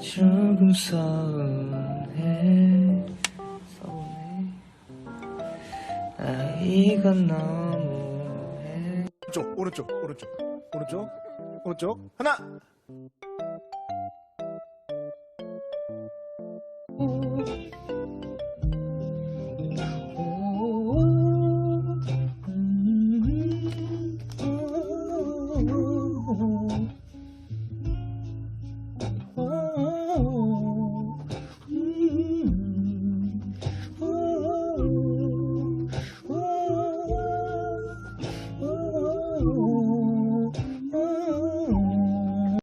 조금 서운해. 서운해. 아 이건 너무해. 오른쪽 오른쪽 오른쪽. 오른쪽 오른쪽. 하나! 음.